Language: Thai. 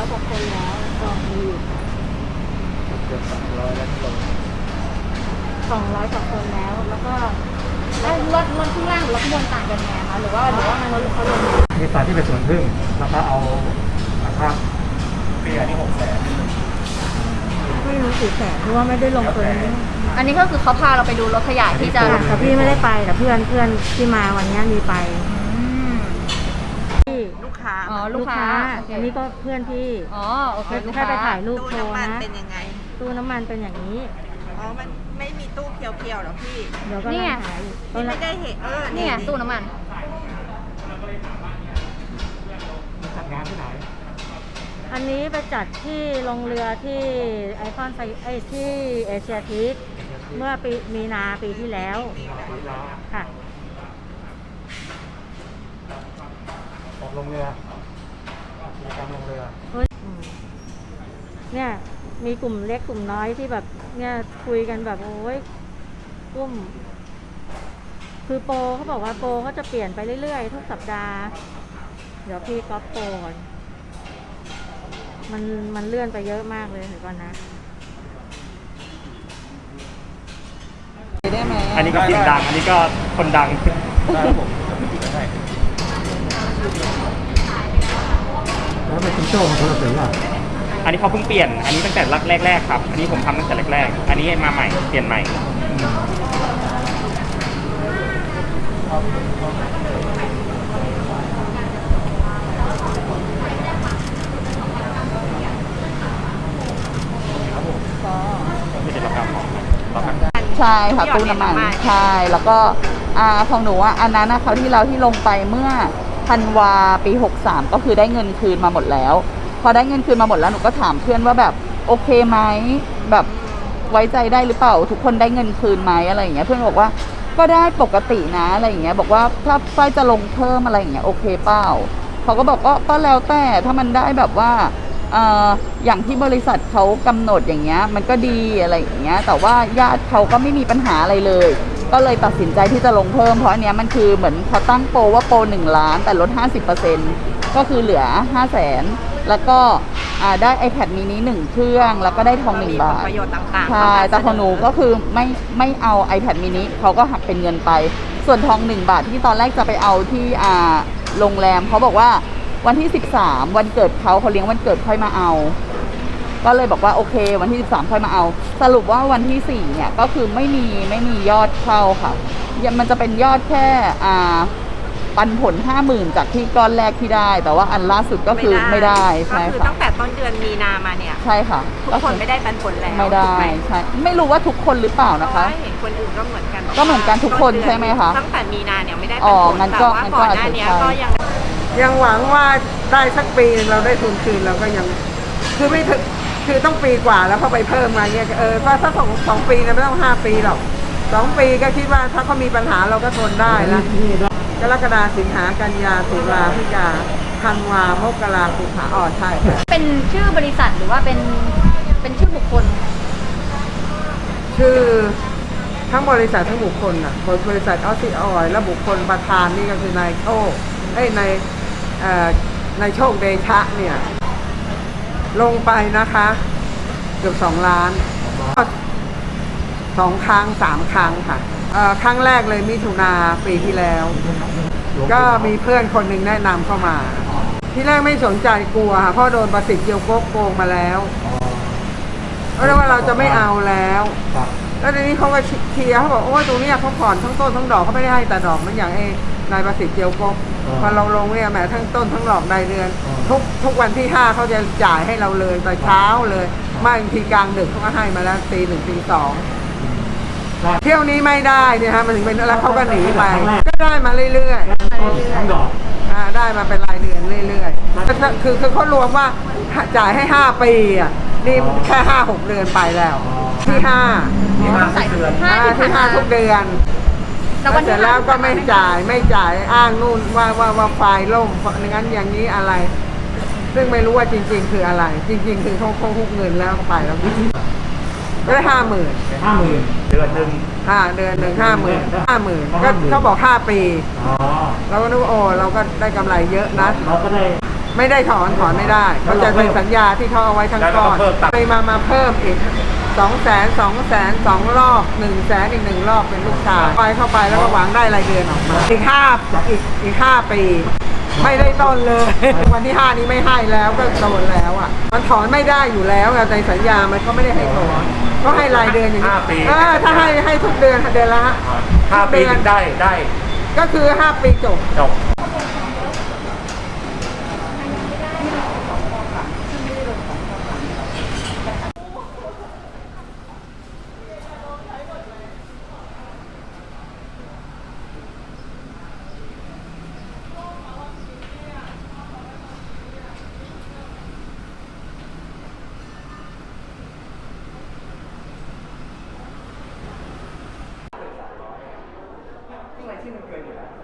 อยกว่าคนแล้วกองอยู่เกือบสองร้อยแล้วลงสองร้อยกว่าคนแล้ว แล้วก็ไล้วรถรถข้างล่างรถข้างบนต่างกันไงคะหรือว่าหรือว่ามันรถเขาลงมีสายที่เป็นสวนพึ่งแล้วก็เอาอาคาปียนี่หกแสนไม่รู้สี่แสนเพราะว่าไม่ได้ลงตัวนี้อันนี้ก็คือเขาพาเราไปดูรถขยะที่จะแต่พี่ไม่ได้ไปแต่เพื่อนเพื่อนที่มาวันนี้มีไป ลูกค้าอ๋อลูกค้าโอเคอันนี้ก็เพื่อนพี่อ๋อโอเคลูกแค่ค้าไปถ่ายรูปตู้โชว์น้ำมันนะเป็นยังไง ตู้น้ำมันเป็นอย่างนี้ อ๋อ มันไม่มีตู้เพียวๆหรอพี่เดี๋ยวก็นี่ไง หาอยู่พี่ไม่ได้เห็นเออนี่ไงตู้น้ำมัน จัดงานที่ไหนอันนี้ไปจัดที่ลงเรือที่ไอคอนไซไอยที่เอเชียทิกเมื่อปีมีนาปีที่แล้วค่ะ ออกลงเรือกิจกรรมลง เรือเฮ้ยอืมเนี่ยมีกลุ่มเล็กกลุ่มน้อยที่แบบเนี่ยคุยกันแบบโอ้ยกุ้ม คือโปรเขาบอกว่าโปรเขาจะเปลี่ยนไปเรื่อยๆ ทุกสัปดาห์ เดี๋ยวพี่ก๊อปโปรก่อนมันมันเลื่อนไปเยอะมากเลยเดี๋ยวก่อนนะได้ไหมอันนี้ก็พิมพ์ดัง อันนี้ก็คนดัง ได้ผมได้ แล้วเป็นคุณโจ้ของคนละสีอะอันนี้เขาเพิ่งเปลี่ยน อันนี้ตั้งแต่แรกๆครับ อันนี้ผมทำตั้งแต่แรกๆ อันนี้มาใหม่ เปลี่ยนใหม่ ไม่ได้รับการของรับการใช่ค่ะตู้น้ำมัน ใช่ แล้วก็อ่าของหนูอะอันนั้นนะเขาวที่เราที่ลงไปเมื่อ ธันวาปี 63 ก็คือได้เงินคืนมาหมดแล้ว พอได้เงินคืนมาหมดแล้วหนูก็ถามเพื่อนว่าแบบโอเคไหมแบบไว้ใจได้หรือเปล่า ทุกคนได้เงินคืนไหมอะไรอย่างเงี้ย เพื่อนบอกว่าก็ได้ปกตินะอะไรอย่างเงี้ย บอกว่าถ้าฝ้ายจะลงเพิ่มอะไรอย่างเงี้ยโอเคเปล่าเขาก็บอกก็ก็แล้วแต่ถ้ามันได้แบบว่าเอออย่างที่บริษัทเขากำหนดอย่างเงี้ยมันก็ดีอะไรอย่างเงี้ยแต่ว่าญาติเขาก็ไม่มีปัญหาอะไรเลย ก็เลยตัดสินใจที่จะลงเพิ่มเพราะอันเนี้ยมันคือเหมือนเขาตั้งโปรว่าโปร1ล้านแต่ลด 50%ก็คือเหลือ 5 0 0แสนแล้วก็อ่าได้ iPad mini 1 เครื่อง แล้วก็ได้ทอง1บาท ประโยชน์ต่างๆใช่แต่ของหนูก็คือไม่ไม่เอา iPad mini เขาก็หักเป็นเงินไป ส่วนทอง1บาทที่ตอนแรกจะไปเอาที่อ่าโรงแรมเขาบอกว่าวันที่ 13 วันเกิดเขาเขาเลี้ยงวันเกิดค่อยมาเอา ก็เลยบอกว่าโอเค วันที่ 13 ค่อยมาเอา สรุปว่าวันที่ 4 เนี่ยก็คือไม่มีไม่มียอดเข้าค่ะยังมันจะเป็นยอดแค่อ่าปันผล 50,000 จากที่ก้อนแรกที่ได้ แต่ว่าอันล่าสุดก็คือไม่ได้ใช่ก็คือค่ะตั้งแต่ต้นเดือนมีนามาเนี่ยใช่ค่ะทุกคนไม่ได้ปันผลแล้วไม่ได้ถูกหใช่ไม่รู้ว่าทุกคนหรือเปล่าเพราะนะคะว่าเห็นคนอื่นก็เหมือนกันก็เหมือนกันทุกคนต้เดือใช่ไหมคะตั้งแต่มีนาเนี่ยไม่ได้อ๋ปัอนผลงั้นแต่ก็ว่างั้นก็ก่อนหน้าเนี้ยอาจจะใช่ก็ยังยังหวังว่าได้สักปีหนึ่งเราได้ทุนคืนเราก็ยังคือไม่ถึง คือต้องปีกว่าแล้วพอไปเพิ่มมาเนี่ยเออก็ถ้าสองสองปีนะไม่ต้องห้าปีหรอกสองปีก็คิดว่าถ้าเขามีปัญหาเราก็ทนได้นะกรกฎาสิงหากันยาตุลาพฤศจิกาธันวามกราคุมภาอ๋อใช่ค่ะเป็นชื่อบริษัทหรือว่าเป็นเป็นชื่อบุคคล ชื่อทั้งบริษัททั้งบุคคลอะบริษัทออสซิออยและบุคคลประธานนี่ก็คือนายโชคเอ้ยนายเอ่อนายโชคเดชะเนี่ย ลงไปนะคะ เกือบสองล้านก็สองครั้งสามครั้งค่ะเอ่อครั้งแรกเลยมิถุนาปีที่แล้ว ก็มีเพื่อนคนหนึ่งแนะนำเข้ามา ที่แรกไม่สนใจกลัวค่ะเพราะโดนประสิทธิ์เกียวโกกโกงมาแล้วเพราะว่าเราจะไม่เอาแล้วครับแล้วทีนี้เขาก็เคลียร์เขาบอกโอ้ยตรงเนี้ยเขาผ่อนทั้งต้นทั้งดอกเขาไม่ได้ให้แต่ดอกเหมันอย่างไอ้นายประสิทธิ์เจียวกบพอเราลงเนี่ยแหมทั้งต้นทั้งดอกรายเดือน ทุกทุกวันที่ห้าเขาจะจ่ายให้เราเลยแต่เช้าเลยไม่บางทีกลางดึกเขาก็ให้มาแล้วตีหนึ่งตีสองเที่ยวนี้ไม่ได้เนี่ยฮะมันถึงเป็นแล้วเขาก็หนีไป ก็ได้มาเรื่อยต้นทั้งดอกๆอ่าได้มาเป็นรายเดือนเรื่อยๆก็คือคือเขารวมว่าจ่ายให้ห้าปีอะนี่แค่ห้าหกเดือนไปแล้ว ที่ห้านี่มาทุกเดือนห้าอ่าที่ที่ผ่านห้ามาทุกเดือนแต่แล้ววันเสร็ที่จแล้วก็ไม่ห้จ่ายไม่จ่ายอ้างนู่นว่าว่าว่าไฟล์ล่มอย่างนั้นอย่างนี้อะไร ซึ่งไม่รู้ว่าจริง ๆ คืออะไร จริง ๆ คือเขาเขาคุกเงินแล้วก็ไปแล้วก็ได้ห้าหมื่นห้าหมื่นเดือนหนึ่งห้าเดือนหนึ่งห้าหมื่นห้าหมื่นก็เขาบอกห้าปีอ๋อเราก็นึกว่าโอ้เราก็ได้กำไรเยอะนะเราก็ได้ไม่ได้ถอนถอนไม่ได้เขาจะเป็นสัญญาที่เขาเอาไว้ทั้งก้อนแล้วเราก็เพิ่มตังค์ไปมามาเพิ่มอีกสองแสนสองแสนสองรอบหนึ่งแสนอีกหนึ่งรอบเป็นลูกชายไปเข้าไปแล้วก็หวังได้รายเดือนออกมา อีกห้าอีกอีกห้าปี ไม่ได้ต้นเลย วันที่ห้านี้ไม่ให้แล้วก็โดนแล้วอะ มันถอนไม่ได้อยู่แล้วอะในสัญญามันก็ไม่ได้ให้ถอนก็ให้รายเดือนอย่างนี้ห้าปี เออถ้าให้ให้ทุกเดือนเดือนละห้าปีถึงได้ได้ก็คือห้าปีจบจบ ซึ่งราย